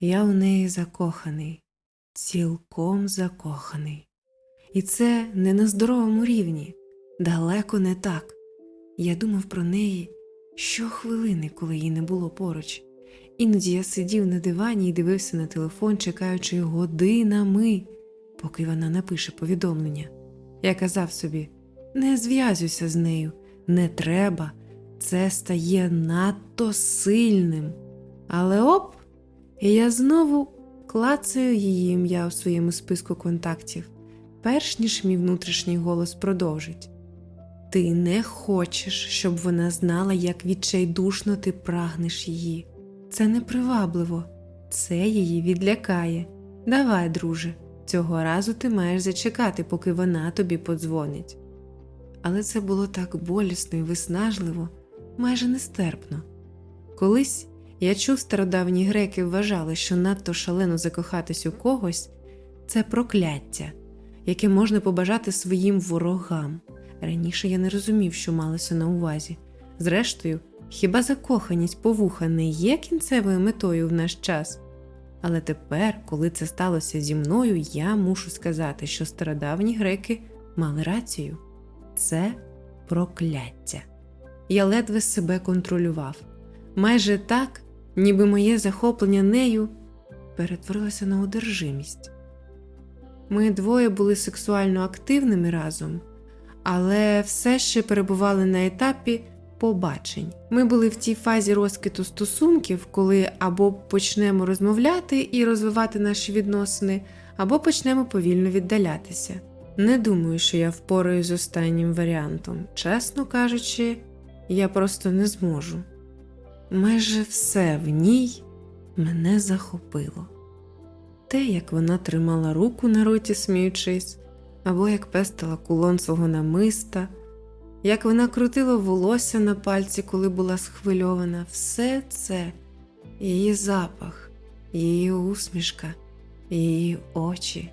Я у неї закоханий, цілком закоханий. І це не на здоровому рівні, далеко не так. Я думав про неї щохвилини, коли її не було поруч. Іноді я сидів на дивані і дивився на телефон, чекаючи годинами, поки вона напише повідомлення. Я казав собі: не зв'язуйся з нею, не треба, це стає надто сильним. Але оп, і я знову клацаю її ім'я у своєму списку контактів, перш ніж мій внутрішній голос продовжить. Ти не хочеш, щоб вона знала, як відчайдушно ти прагнеш її. Це непривабливо, це її відлякає. Давай, друже, цього разу ти маєш зачекати, поки вона тобі подзвонить. Але це було так болісно і виснажливо, майже нестерпно. Колись я чув стародавні греки вважали, що надто шалено закохатись у когось це прокляття, яке можна побажати своїм ворогам. Раніше я не розумів, що малося на увазі. Зрештою, хіба закоханість по вуха не є кінцевою метою в наш час? Але тепер, коли це сталося зі мною, я мушу сказати, що стародавні греки мали рацію це прокляття. Я ледве себе контролював. Майже так, ніби моє захоплення нею перетворилося на одержимість. Ми двоє були сексуально активними разом, але все ще перебували на етапі побачень. Ми були в тій фазі розквіту стосунків, коли або почнемо розмовляти і розвивати наші відносини, або почнемо повільно віддалятися. Не думаю, що я впораю з останнім варіантом. Чесно кажучи, я просто не зможу. Майже все в ній мене захопило. Те, як вона тримала руку на роті, сміючись, або як пестила кулон свого намиста, як вона крутила волосся на пальці, коли була схвильована, все це, її запах, її усмішка, її очі.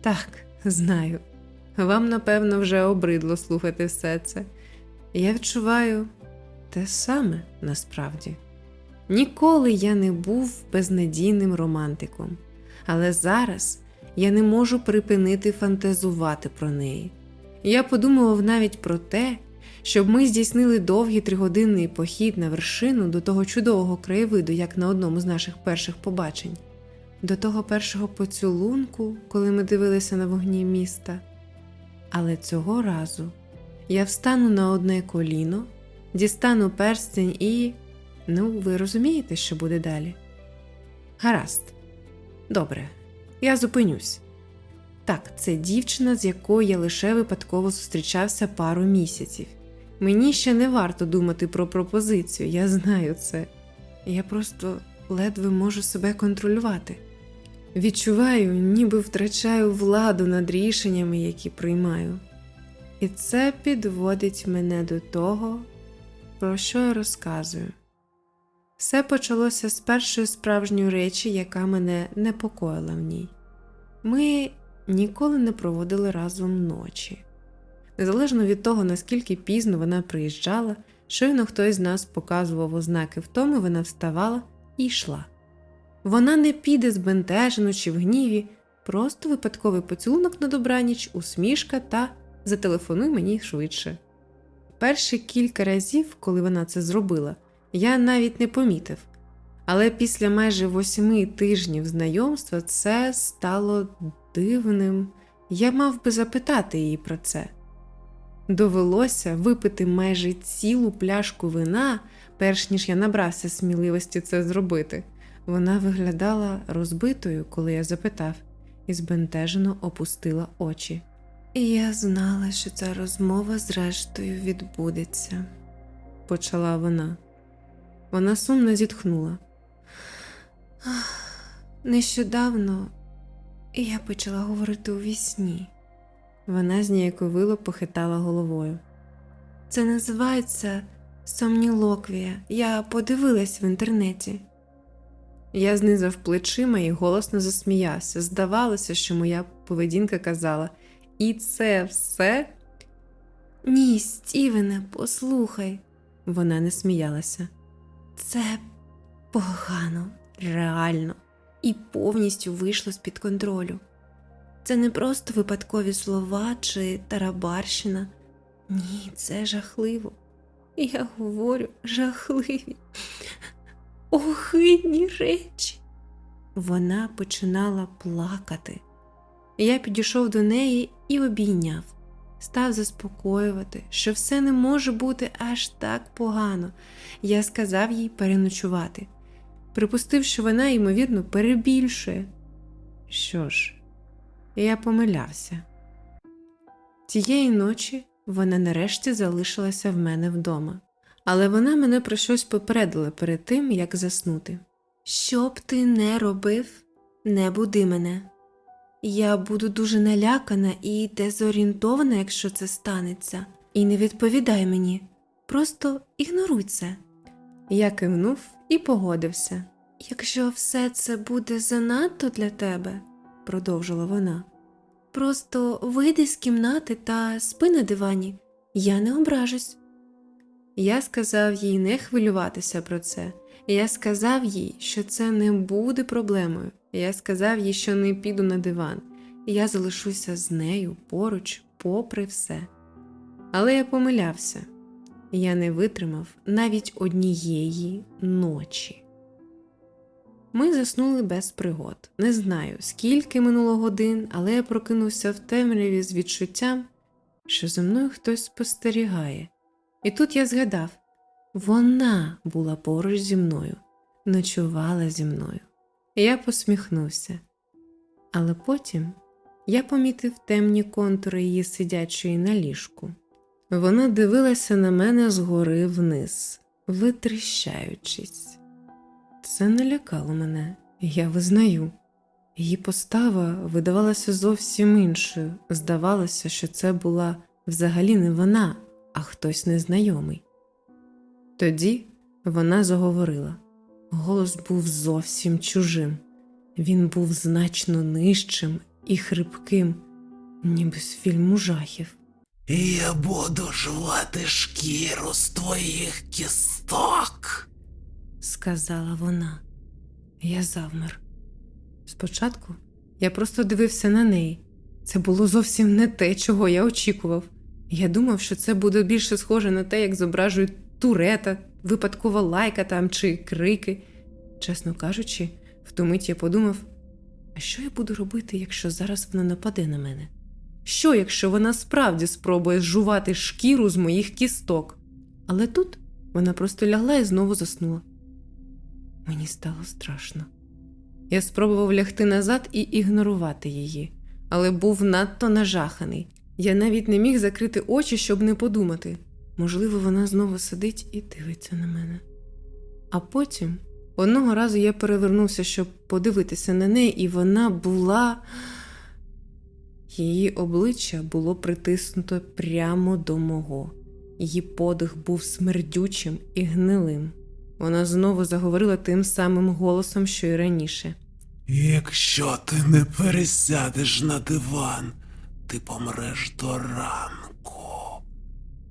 Так, знаю, вам, напевно, вже обридло слухати все це. Я відчуваю те саме насправді. Ніколи я не був безнадійним романтиком, але зараз я не можу припинити фантазувати про неї. Я подумував навіть про те, щоб ми здійснили довгий тригодинний похід на вершину до того чудового краєвиду, як на одному з наших перших побачень, до того першого поцілунку, коли ми дивилися на вогні міста. Але цього разу я встану на одне коліно, дістану перстень і. Ну, ви розумієте, що буде далі? Гаразд. Добре, я зупинюсь. Так, це дівчина, з якою я лише випадково зустрічався пару місяців. Мені ще не варто думати про пропозицію, я знаю це. Я просто ледве можу себе контролювати. Відчуваю, ніби втрачаю владу над рішеннями, які приймаю. І це підводить мене до того, про що я розказую. Все почалося з першої справжньої речі, яка мене непокоїла в ній. Ми ніколи не проводили разом ночі. Незалежно від того, наскільки пізно вона приїжджала, щойно хтось з нас показував ознаки втоми, вона вставала і йшла. Вона не піде збентежено чи в гніві, просто випадковий поцілунок на добраніч, усмішка та зателефонуй мені швидше. Перші кілька разів, коли вона це зробила, я навіть не помітив, але після майже восьми тижнів знайомства це стало дивним. Я мав би запитати її про це. Довелося випити майже цілу пляшку вина, перш ніж я набрався сміливості це зробити. Вона виглядала розбитою, коли я запитав, і збентежено опустила очі. І я знала, що ця розмова зрештою відбудеться, почала вона. Вона сумно зітхнула. Нещодавно я почала говорити у вісні. Вона зніяковило похитала головою. Це називається сомнілоквія. Я подивилась в інтернеті. Я знизав плечима і голосно засміявся. Здавалося, що моя поведінка казала: І це все? Ні, Стівене, послухай. Вона не сміялася. Це погано, реально. і повністю вийшло з-під контролю. Це не просто випадкові слова чи тарабарщина. Ні, це жахливо. Я говорю жахливі, огидні речі. Вона починала плакати. Я підійшов до неї і обійняв, став заспокоювати, що все не може бути аж так погано. Я сказав їй переночувати, припустив, що вона, ймовірно, перебільшує. Що ж, я помилявся. Тієї ночі вона нарешті залишилася в мене вдома, але вона мене про щось попередила перед тим, як заснути. Що б ти не робив, не буди мене. Я буду дуже налякана і дезорієнтована, якщо це станеться, і не відповідай мені, просто ігноруй це. Я кивнув і погодився. Якщо все це буде занадто для тебе, продовжила вона, просто вийди з кімнати та спи на дивані, я не ображусь. Я сказав їй не хвилюватися про це. Я сказав їй, що це не буде проблемою. Я сказав їй, що не піду на диван. і Я залишуся з нею поруч, попри все. Але я помилявся. Я не витримав навіть однієї ночі. Ми заснули без пригод. Не знаю, скільки минуло годин, але я прокинувся в темряві з відчуттям, що за мною хтось спостерігає. І тут я згадав вона була поруч зі мною, ночувала зі мною. Я посміхнувся. Але потім я помітив темні контури її сидячої на ліжку. Вона дивилася на мене згори вниз, витріщаючись. Це не лякало мене, я визнаю. Її постава видавалася зовсім іншою. Здавалося, що це була взагалі не вона, а хтось незнайомий. Тоді вона заговорила. Голос був зовсім чужим. Він був значно нижчим і хрипким, ніби з фільму жахів. Я буду жувати шкіру з твоїх кісток. сказала вона. Я завмер. Спочатку я просто дивився на неї. Це було зовсім не те, чого я очікував. Я думав, що це буде більше схоже на те, як зображують турета, випадкова лайка там чи крики. Чесно кажучи, в ту мить я подумав: а що я буду робити, якщо зараз вона нападе на мене? Що, якщо вона справді спробує зжувати шкіру з моїх кісток? Але тут вона просто лягла і знову заснула. Мені стало страшно. Я спробував лягти назад і ігнорувати її, але був надто нажаханий. Я навіть не міг закрити очі, щоб не подумати. Можливо, вона знову сидить і дивиться на мене. А потім одного разу я перевернувся, щоб подивитися на неї, і вона була. Її обличчя було притиснуто прямо до мого. Її подих був смердючим і гнилим. Вона знову заговорила тим самим голосом, що й раніше. Якщо ти не пересядеш на диван, ти помреш до ранку.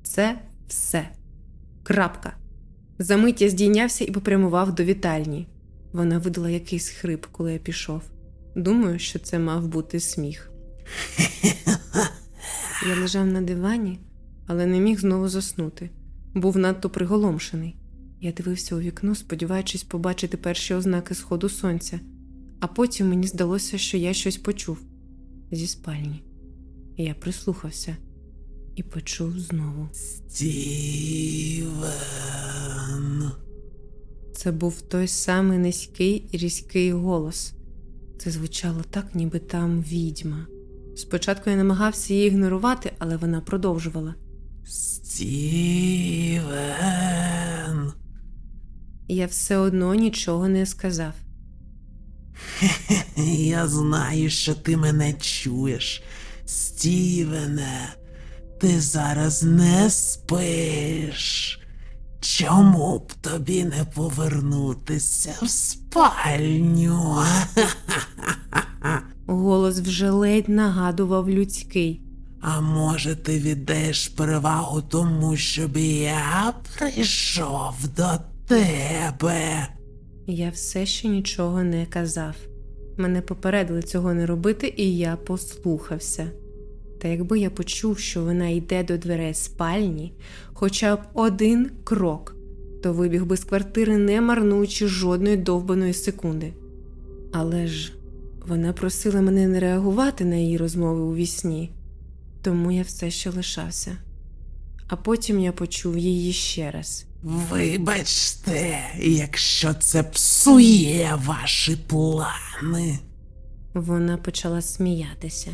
Це все. Крапка. Замить я здійнявся і попрямував до вітальні. Вона видала якийсь хрип, коли я пішов. Думаю, що це мав бути сміх. Я лежав на дивані, але не міг знову заснути. Був надто приголомшений. Я дивився у вікно, сподіваючись побачити перші ознаки сходу сонця, а потім мені здалося, що я щось почув зі спальні. Я прислухався і почув знову. Стівен. Це був той самий низький і різкий голос. Це звучало так, ніби там відьма. Спочатку я намагався її ігнорувати, але вона продовжувала. Стівен. Я все одно нічого не сказав. Я знаю, що ти мене чуєш. Стівене, ти зараз не спиш. Чому б тобі не повернутися в спальню? Голос вже ледь нагадував людський. А може, ти віддаєш перевагу тому, щоб я прийшов до тебе? Я все ще нічого не казав. Мене попередили цього не робити, і я послухався. Та якби я почув, що вона йде до дверей спальні, хоча б один крок, то вибіг би з квартири, не марнуючи жодної довбаної секунди. Але ж вона просила мене не реагувати на її розмови у вісні, тому я все ще лишався. А потім я почув її ще раз. Вибачте, якщо це псує ваші плани. Вона почала сміятися.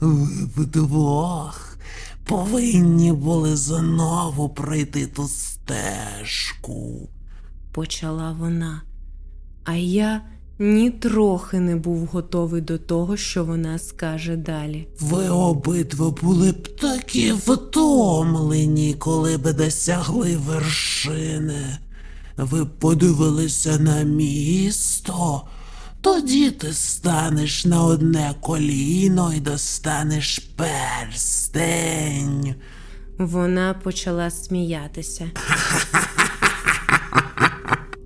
Ви вдвох повинні були знову пройти ту стежку. почала вона. А я нітрохи не був готовий до того, що вона скаже далі. Ви обидва були б такі втомлені, коли б досягли вершини. Ви подивилися на місто. Тоді ти станеш на одне коліно і достанеш перстень. Вона почала сміятися.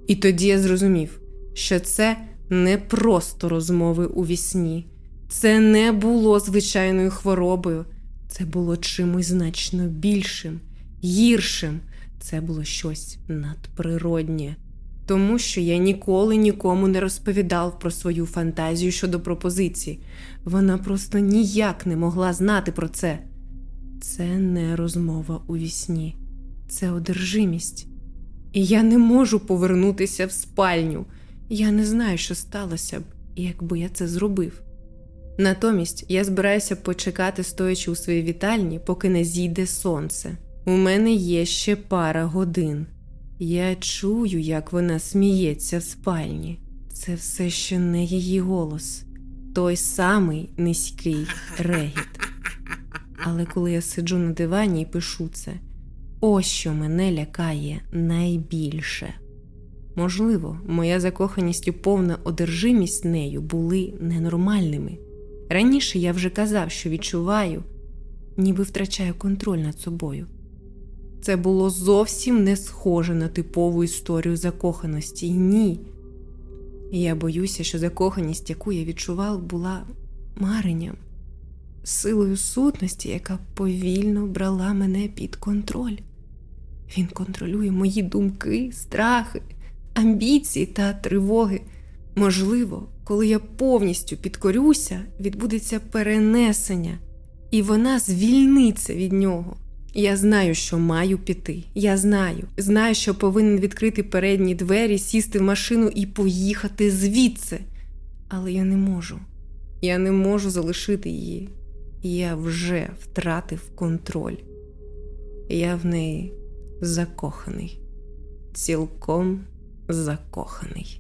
І тоді я зрозумів, що це не просто розмови у вісні. Це не було звичайною хворобою, це було чимось значно більшим, гіршим. Це було щось надприроднє. Тому що я ніколи нікому не розповідав про свою фантазію щодо пропозиції. Вона просто ніяк не могла знати про це. Це не розмова у вісні, це одержимість. І я не можу повернутися в спальню. Я не знаю, що сталося б, якби я це зробив. Натомість я збираюся почекати, стоячи у своїй вітальні, поки не зійде сонце. У мене є ще пара годин. Я чую, як вона сміється в спальні. Це все ще не її голос, той самий низький регіт. Але коли я сиджу на дивані і пишу це, ось що мене лякає найбільше. Можливо, моя закоханість і повна одержимість нею були ненормальними. Раніше я вже казав, що відчуваю, ніби втрачаю контроль над собою. Це було зовсім не схоже на типову історію закоханості. Ні. Я боюся, що закоханість, яку я відчував, була маренням, силою сутності, яка повільно брала мене під контроль. Він контролює мої думки, страхи, амбіції та тривоги. Можливо, коли я повністю підкорюся, відбудеться перенесення, і вона звільниться від нього. Я знаю, що маю піти. Я знаю, знаю, що повинен відкрити передні двері, сісти в машину і поїхати звідси. Але я не можу. Я не можу залишити її. Я вже втратив контроль. Я в неї закоханий, цілком закоханий.